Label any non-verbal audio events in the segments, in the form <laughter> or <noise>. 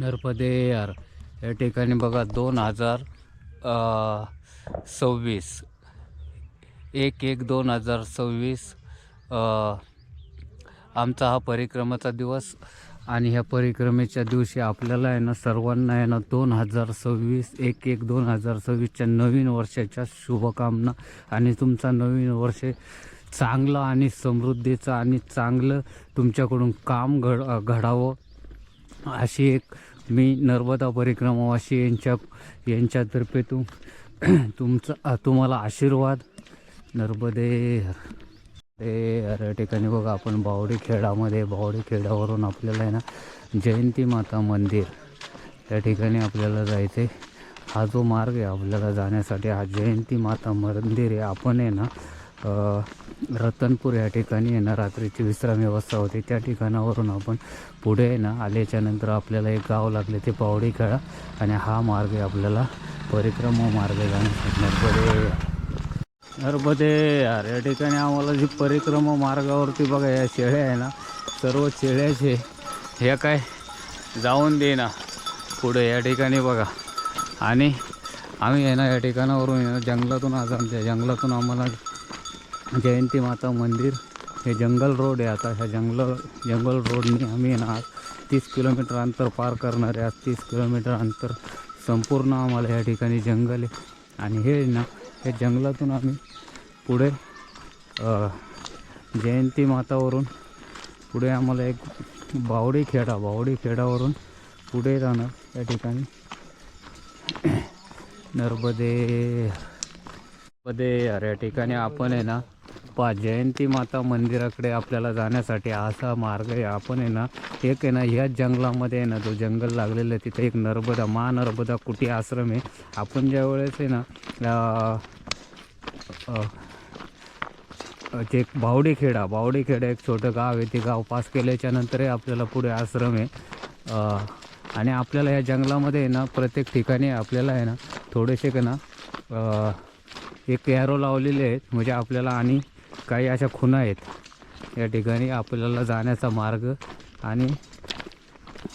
नर्मदे यार. या ठिकाणी बघा दोन हजार सव्वीस. एक एक दोन हजार सव्वीस आमचा हा परिक्रमेचा दिवस आणि ह्या परिक्रमेच्या दिवशी आपल्याला आहे ना सर्वांना आहे ना दोन हजार सव्वीस एक एक दोन हजार सव्वीसच्या नवीन वर्षाच्या शुभकामना आणि तुमचा नवीन वर्ष चांगलं आणि समृद्धीचं आणि चांगलं तुमच्याकडून काम घड घडावं. अशी एक मी नर्मदा परिक्रमावाशी यांच्या यांच्यातर्फे तुम <clears throat> तुमचा तुम्हाला आशीर्वाद. नर्मदे ते ठिकाणी बघा आपण बावडी खेडामध्ये बावडी खेड्यावरून आपल्याला आहे ना जयंती माता मंदिर त्या ठिकाणी आपल्याला जायचं आहे हा जो मार्ग आहे आपल्याला जाण्यासाठी हा जयंती माता मंदिर आहे. आपण आहे ना रतनपूर या ठिकाणी ना रात्रीची विश्राम व्यवस्था होती. त्या ठिकाणावरून आपण पुढे ना आल्याच्यानंतर आपल्याला एक गाव लागले ते पावडी खेळा आणि हा मार्ग आपल्याला परिक्रमा मार्ग जाण्यासाठी नर्मदे यार या ठिकाणी आम्हाला जी परिक्रमा मार्गावरती बघा या शेळ्या आहे ना सर्व शेळ्याचे हे काय जाऊन दे ना. पुढे या ठिकाणी बघा. आणि आम्ही आहे ना या ठिकाणावरून जंगलातून आज आमच्या जंगलातून आम्हाला जयंती माता मंदिर हे जंगल रोड आहे आता. ह्या जंगल जंगल रोडने आम्ही ना आज तीस किलोमीटर अंतर पार करणार आहे. आज तीस किलोमीटर अंतर संपूर्ण आम्हाला या ठिकाणी जंगल आहे. आणि हे आहे ना हे जंगलातून आम्ही पुढे जयंती मातावरून पुढे आम्हाला एक बावडी खेडा बावडी खेडावरून पुढे जाणार या ठिकाणी. नर्मदे नर्मदे या ठिकाणी आपण आहे ना पा जयंती माता मंदिराकडे आपल्याला जाण्यासाठी असा मार्ग आहे. आपण आहे ना एक आहे ना ह्याच जंगलामध्ये आहे ना जो जंगल लागलेलं आहे तिथे एक नर्मदा मा नर्मदा कुटी आश्रम आहे. आपण ज्या वेळेस आहे ना ते एक बावडीखेडा बावडीखेडा एक छोटं गाव आहे. ते गाव पास केल्याच्या नंतरही आपल्याला पुढे आश्रम आहे. आणि आपल्याला या जंगलामध्ये आहे ना प्रत्येक ठिकाणी आपल्याला आहे ना थोडेसे का ना एक एरो लावलेले आहेत. म्हणजे आपल्याला आणि काही अशा खुणा आहेत. या ठिकाणी आपल्याला जाण्याचा मार्ग आणि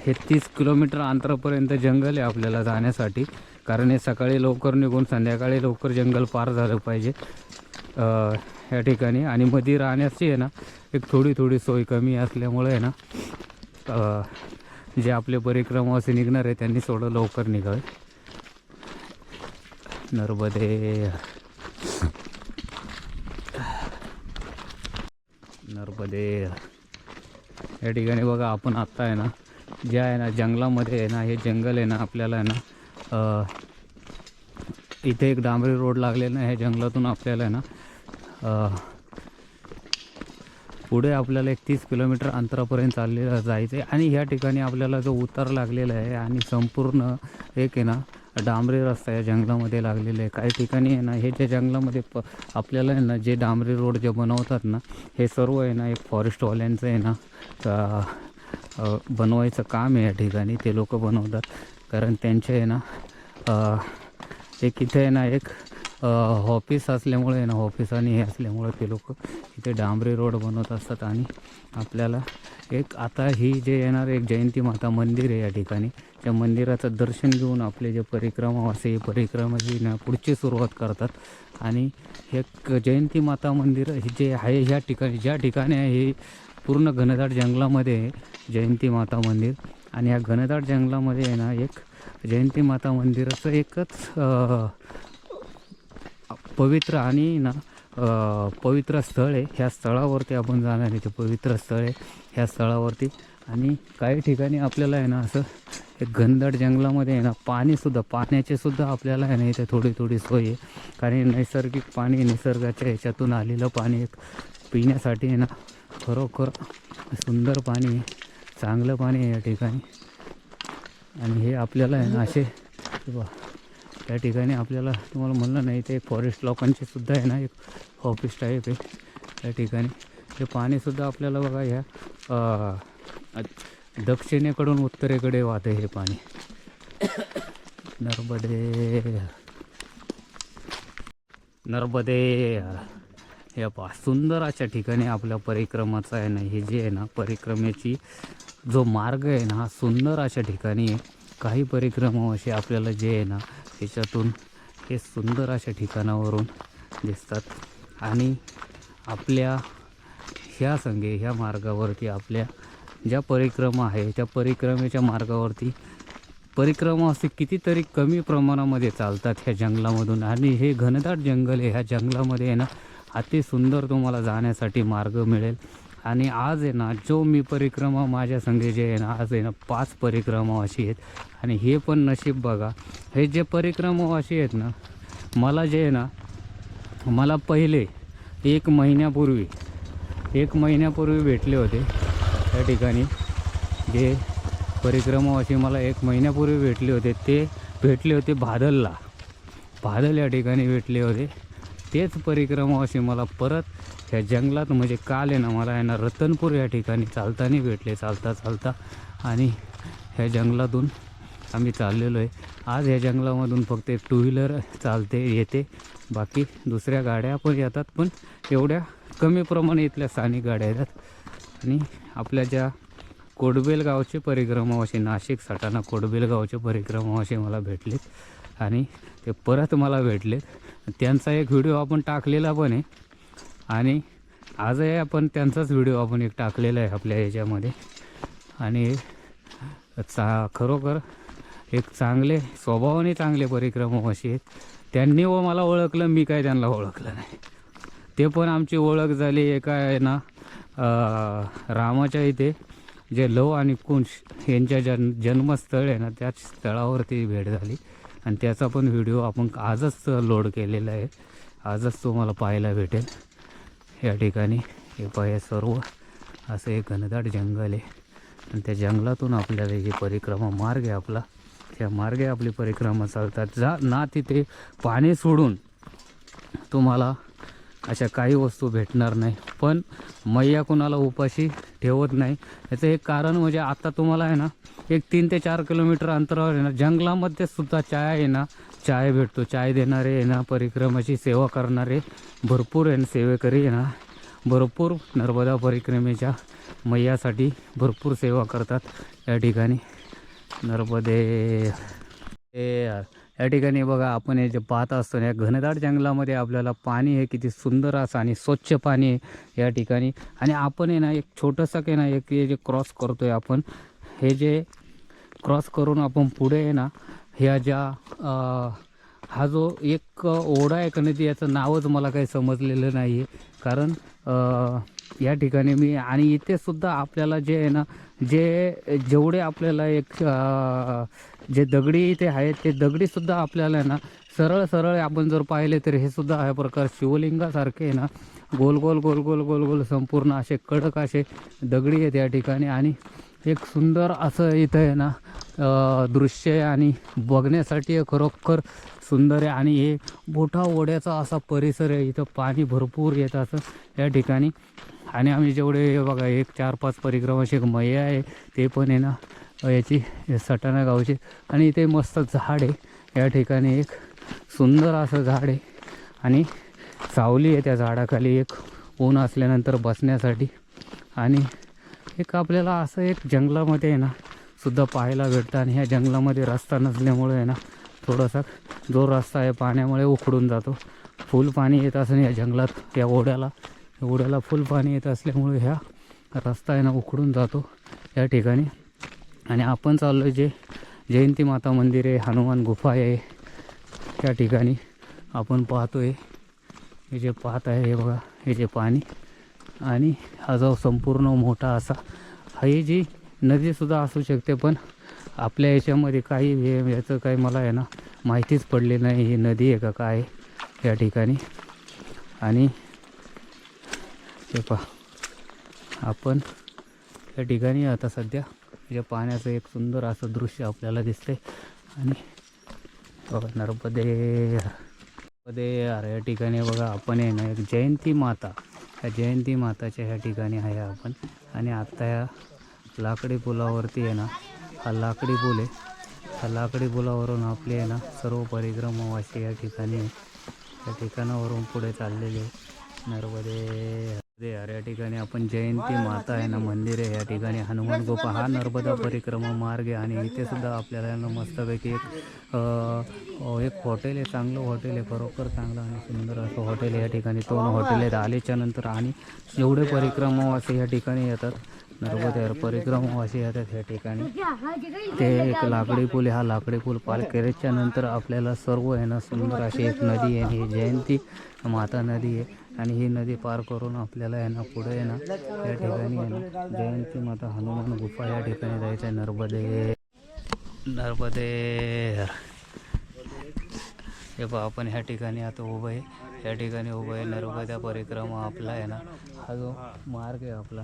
हे तीस किलोमीटर अंतरापर्यंत जंगल आहे आपल्याला जाण्यासाठी. कारण हे सकाळी लवकर निघून संध्याकाळी लवकर जंगल पार झालं पाहिजे. या ठिकाणी आणि मध्ये राहण्याची आहे ना एक थोडी थोडी सोय कमी असल्यामुळे आहे ना जे आपले परिक्रमावासी निघणार आहे त्यांनी थोडं लवकर निघावे. नर्मदे. नर्मदे. या ठिकाणी बघा आपण आत्ता आहे ना जे आहे ना जंगलामध्ये आहे ना हे जंगल आहे ना आपल्याला आहे ना इथे एक डांबरी रोड लागलेला आहे ह्या जंगलातून आपल्याला आहे ना पुढे आपल्याला एक तीस किलोमीटर अंतरापर्यंत चाललेलं जायचं आहे आणि ह्या ठिकाणी आपल्याला जो उतार लागलेला आहे आणि संपूर्ण एक आहे ना डांबरी रस्ता या जंगलामध्ये लागलेला आहे. काही ठिकाणी आहे ना हे जे जंगलामध्ये प आपल्याला आहे ना जे डांबरी रोड जे बनवतात ना हे सर्व आहे ना एक फॉरेस्टवाल्यांचं आहे ना बनवायचं काम आहे या ठिकाणी. ते लोक बनवतात. कारण त्यांचे आहे ना एक इथे आहे ना एक ऑफिस असल्यामुळे ना ऑफिस आणि हे असल्यामुळे ते लोक इथे डांबरी रोड बनवत असतात आणि आपल्याला एक आता ही जे येणार एक जयंती माता मंदिर आहे या ठिकाणी. त्या मंदिराचं दर्शन घेऊन आपले जे परिक्रमा असे परिक्रमाची ना पुढची सुरुवात करतात. आणि एक जयंती माता मंदिर हे जे आहे ह्या ठिकाणी ज्या ठिकाणी आहे हे पूर्ण घनदाट जंगलामध्ये आहे जयंती माता मंदिर. आणि या घनदाट जंगलामध्ये आहे ना एक जयंती माता मंदिराचं एकच पवित्र आणि ना पवित्र स्थळ आहे ह्या स्थळावरती आपण जाणार आहे. ते पवित्र स्थळ आहे ह्या स्थळावरती. आणि काही ठिकाणी आपल्याला आहे ना असं एक घनदाट जंगलामध्ये आहे ना पाणीसुद्धा पाण्याचे सुद्धा आपल्याला आहे ना इथे थोडी थोडी सोय आहे. कारण नैसर्गिक पाणी निसर्गाच्या ह्याच्यातून आलेलं पाणी एक पिण्यासाठी आहे ना खरोखर सुंदर पाणी आहे. चांगलं पाणी आहे या ठिकाणी. आणि हे आपल्याला आहे ना असे हे त्या ठिकाणी आपल्याला तुम्हाला म्हणलं नाही ते फॉरेस्ट लोकांचे सुद्धा आहे ना एक ऑफिस टाईप आहे. त्या ठिकाणी ते पाणीसुद्धा आपल्याला बघा ह्या दक्षिणेकडून उत्तरेकडे वाहते हे पाणी. नर्मदे नर्मदे. हे पा सुंदर अशा ठिकाणी आपल्या परिक्रमाचा आहे ना हे जे आहे ना परिक्रमेची जो मार्ग आहे ना हा सुंदर अशा ठिकाणी आहे. काही परिक्रमावाशी आपल्याला जे आहे ना त्याच्यातून हे सुंदर अशा ठिकाणावरून दिसतात. आणि आपल्या ह्या संगे ह्या मार्गावरती आपल्या ज्या परिक्रमा आहे त्या परिक्रमेच्या मार्गावरती परिक्रमा असे कितीतरी कमी प्रमाणामध्ये चालतात ह्या जंगलामधून. आणि हे घनदाट जंगल आहे ह्या जंगलामध्ये आहे ना अति सुंदर तुम्हाला जाण्यासाठी मार्ग मिळेल. आणि आज आहे ना जो मी परिक्रमा माझ्या संगे जे आहे ना आज आहे ना पाच परिक्रमावाशी आहेत. आणि हे पण नशीब बघा. हे जे परिक्रमावाशी आहेत ना मला जे आहे ना मला पहिले एक महिन्यापूर्वी एक महिन्यापूर्वी भेटले होते त्या ठिकाणी. जे परिक्रमावासी मला एक महिन्यापूर्वी भेटले होते ते भेटले होते भादलला भादल या ठिकाणी भेटले होते. तेच परिक्रमावासी मला परत ह्या जंगलात म्हणजे काल आहे ना मला आहे ना रतनपूर या ठिकाणी चालताना भेटले चालता चालता. आणि ह्या जंगलातून आम्ही चाललेलो आहे. आज ह्या जंगलामधून फक्त टू व्हीलर चालते येते. बाकी दुसऱ्या गाड्या पण येतात पण एवढ्या कमी प्रमाणे इथल्या स्थानिक गाड्या येतात आणि आपल्या ज्या कोडबेल गावचे परिक्रमावासी नाशिक सटाणा कोडबेल गावचे परिक्रमावासी मला भेटलेत. आणि ते परत मला भेटलेत. त्यांचा एक व्हिडिओ आपण टाकलेला पण आहे. आणि आजही आपण त्यांचाच व्हिडिओ आपण एक टाकलेला आहे आपल्या याच्यामध्ये आणि चा खरोखर एक चांगले स्वभावाने चांगले परिक्रमावासी आहेत. त्यांनी व मला ओळखलं मी काय त्यांना ओळखलं नाही. ते पण आमची ओळख झाली एका आहे ना रामाच्या इथे. जे लव आणि कुंश यांच्या जन जन्मस्थळ आहे ना त्याच स्थळावरती भेट झाली. आणि त्याचा पण व्हिडिओ आपण आजच लोड केलेला आहे. आजच तुम्हाला पाहायला भेटेल. या ठिकाणी हे पाय सर्व असं एक घनदाट जंगल आहे. आणि त्या जंगलातून आपल्याला जी परिक्रमा मार्ग आहे आपला त्या मार्गे आपली परिक्रमा चालतात. जा ना तिथे पाणी सोडून तुम्हाला अशा काही वस्तू भेटणार नाही. पण मैया कुणाला उपाशी ठेवत नाही. याचं एक कारण म्हणजे आता तुम्हाला आहे ना एक तीन ते चार किलोमीटर अंतरावर आहे ना जंगलामध्ये सुद्धा चाय आहे ना चाय भेटतो. चाय देणारे आहे ना परिक्रमाची सेवा करणारे भरपूर आहे ना सेवेकरी आहे ना भरपूर नर्मदा परिक्रमेच्या मैयासाठी भरपूर सेवा करतात. या ठिकाणी नर्मदे हे यार. या ठिकाणी बघा आपण हे जे पाहत असतो ना, या घनदाट जंगलामध्ये आपल्याला पाणी हे किती सुंदर असं आणि स्वच्छ पाणी आहे या ठिकाणी. आणि आपण आहे ना एक छोटंसं काही ना एक हे जे क्रॉस करतो आहे आपण हे जे क्रॉस करून आपण पुढे आहे ना ह्या ज्या हा जो एक ओढा आहे का नाही याचं नावच मला काही समजलेलं नाही आहे कारण या ठिकाणी मी आणि इथे सुद्धा आपल्याला जे आहे ना जे जेवढे आपल्याला एक जे दगडी इथे आहेत ते दगडीसुद्धा आपल्याला आहे ना सरळ सरळ आपण जर पाहिले तर हे सुद्धा हा प्रकार शिवलिंगासारखे आहे ना गोल गोल गोल गोल गोल गोल संपूर्ण असे कडक असे दगडी आहेत या ठिकाणी आणि एक सुंदर असं इथं आहे ना दृश्य आहे आणि बघण्यासाठी खरोखर सुंदर आहे आणि हे मोठा ओढ्याचा असा परिसर आहे. इथं पाणी भरपूर येत असं या ठिकाणी आणि आम्ही जेवढे हे बघा एक चार पाच परिक्रमाचे एक मैया आहे ते पण आहे ना याची सटाणा गावची. आणि इथे मस्त झाड आहे. या ठिकाणी एक सुंदर असं झाड आहे. आणि सावली आहे त्या झाडाखाली एक ऊन असल्यानंतर बसण्यासाठी. आणि एक आपल्याला असं एक जंगलामध्ये आहे ना सुद्धा पाहायला भेटतं. आणि ह्या जंगलामध्ये रस्ता नसल्यामुळे आहे ना थोडासा जो रस्ता आहे पाण्यामुळे उखडून जातो. फुल पाणी येत असं या जंगलात या ओढ्याला. एवढ्याला फुल पाणी येत असल्यामुळे ह्या रस्ता आहे ना उखडून जातो या ठिकाणी. आणि आपण चाललो आहे जे जयंती माता मंदिर आहे हनुमान गुफा आहे त्या ठिकाणी आपण पाहतोय. हे जे पाहत आहे हे बघा हे जे पाणी. आणि हा जो संपूर्ण मोठा असा हे जी नदीसुद्धा असू शकते पण आपल्या याच्यामध्ये काही हे याचं काही मला आहे ना माहितीच पडली नाही ही नदी आहे का काय आहे या ठिकाणी. आणि हे पहा. आपण या ठिकाणी आता सध्या म्हणजे पाण्याचं एक सुंदर असं दृश्य आपल्याला दिसतंय. आणि बघा नर्मदे. नर्मदे अरे या ठिकाणी बघा आपण आहे ना एक जयंती माता. या जयंती माताच्या ह्या ठिकाणी आहे आपण. आणि आत्ता या लाकडी पुलावरती आहे ना हा लाकडी पूल आहे. हा लाकडी पुलावरून आपले आहे ना सर्व परिक्रमावासी या ठिकाणी या ठिकाणावरून पुढे चाललेले आहे. नर्मदे हरे या ठिकाणी आपण जयंती माता आहे ना मंदिर आहे या ठिकाणी. हनुमान गोपा हा नर्मदा परिक्रमा मार्ग आहे आणि इथे सुद्धा आपल्याला ना मस्तपैकी एक एक हॉटेल आहे चांगलं हॉटेल आहे खरोखर चांगलं आणि सुंदर असं हॉटेल आहे या ठिकाणी. दोन हॉटेल आहेत आल्याच्यानंतर आणि एवढे परिक्रमावासी या ठिकाणी येतात. नर्मदे परिक्रमावासी येतात या ठिकाणी. ते एक लाकडी पूल आहे हा लाकडी पूल पार केल्याच्यानंतर आपल्याला सर्व आहे ना सुंदर अशी एक नदी आहे ही जयंती माता नदी आहे. आणि ही नदी पार करून आपल्याला आहे ना पुढे आहे ना या ठिकाणी आहे ना जयंती माता हनुमान गुफा या ठिकाणी जायचं आहे. नर्मदे. नर्मदे. हे बा आपण ह्या ठिकाणी आता उभं आहे. या ठिकाणी उभं आहे. नर्मदा परिक्रमा आपला आहे ना. हा जो मार्ग आहे आपला.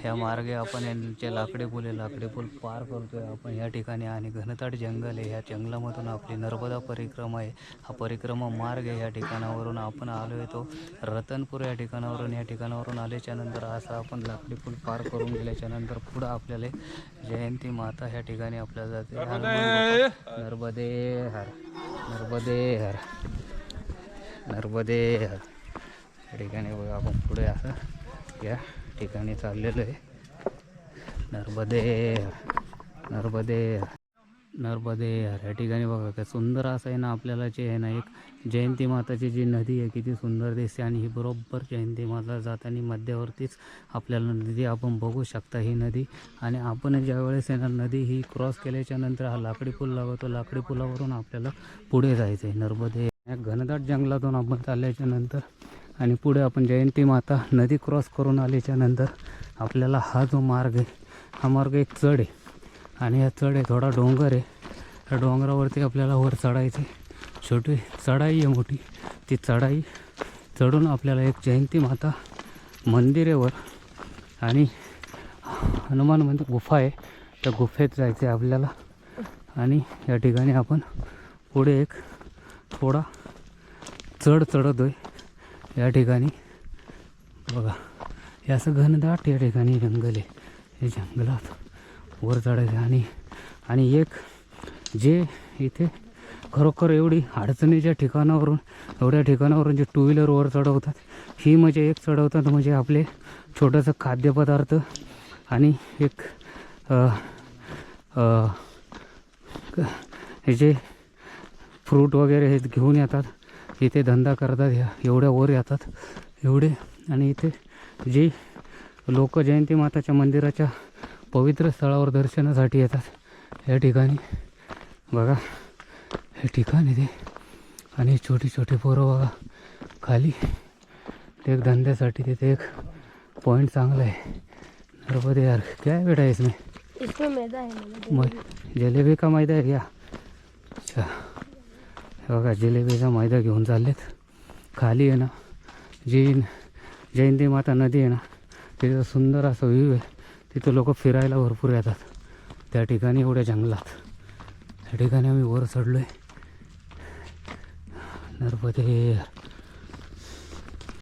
ह्या मार्गे आपण यांचे लाकडे पूल आहे लाकडे पूल पार करतोय. आपण या ठिकाणी आणि घनताट जंगल आहे. ह्या जंगलामधून आपली नर्मदा परिक्रमा आहे. हा परिक्रमा मार्ग आहे. या ठिकाणावरून आपण आलो आहे तो रतनपूर या ठिकाणावरून. या ठिकाणावरून आल्याच्यानंतर असा आपण लाकडी पूल पार करून गेल्याच्यानंतर पुढं आपल्याला जयंती माता ह्या ठिकाणी आपल्याला जाते. नर्मदे हर. नर्मदे हर. नर्मदे या ठिकाणी बघा आपण पुढे असं या ठिकाणी चाललेलो आहे. नर्मदे नर्मदे नर्मदे या. ठिकाणी बघा काय सुंदर असं आहे ना आपल्याला जे आहे ना एक जयंती माताची जी नदी आहे किती सुंदर दिसते. आणि ही बरोबर जयंती माता जाताना मध्यावरतीच आपल्याला नदी आपण बघू शकता ही नदी. आणि आपण ज्यावेळेस आहे ना नदी ही क्रॉस केल्याच्यानंतर हा लाकडी पूल लागतो लाकडी पुलावरून आपल्याला पुढे जायचं आहे नर्मदे या घनदाट जंगलातून आपण चालल्याच्या नंतर आणि पुढे आपण जयंती माता नदी क्रॉस करून आल्याच्यानंतर आपल्याला हा जो मार्ग आहे हा मार्ग एक चढ आहे. आणि हा चढ आहे थोडा डोंगर आहे. त्या डोंगरावरती आपल्याला वर चढायचे छोटी चढाई आहे मोठी. ती चढाई चढून आपल्याला एक जयंती माता मंदिर आहे वर आणि हनुमान मंदिर गुफा आहे. त्या गुफेत जायचं आहे आपल्याला. आणि या ठिकाणी आपण पुढे एक थोडा चढ चढत आहे या ठिकाणी. बघा हे असं घनदाट या ठिकाणी जंगल आहे. हे जंगलात वर चढायचं आणि आणि एक जे इथे खरोखर एवढी अडचणीच्या ठिकाणावरून एवढ्या ठिकाणावरून जे टू व्हीलर वर चढवतात ही म्हणजे एक चढवतात म्हणजे आपले छोटंसं खाद्यपदार्थ आणि एक हे जे फ्रूट वगैरे हे घेऊन येतात. इथे धंदा करतात ह्या एवढ्या वर येतात एवढे. आणि इथे जी लोक जयंती माताच्या मंदिराच्या पवित्र स्थळावर दर्शनासाठी येतात या ठिकाणी. बघा हे ठिकाण ते. आणि छोटी छोटी पोरं बघा खाली. ते एक धंद्यासाठी तिथे एक पॉईंट चांगला आहे. नर्मदे यार काय बेटा है इसमें? इसमें मैदा है जिलेबी. का मैदा आहे घ्या अच्छा. बघा जिलेबीचा मैदा घेऊन चाललेत. खाली आहे ना जैन जयंती माता नदी आहे ना तिथं सुंदर असं व्ह्यू आहे. तिथं लोक फिरायला भरपूर येतात. त्या ठिकाणी एवढ्या जंगलात. त्या ठिकाणी आम्ही वर चढलो आहे नरपते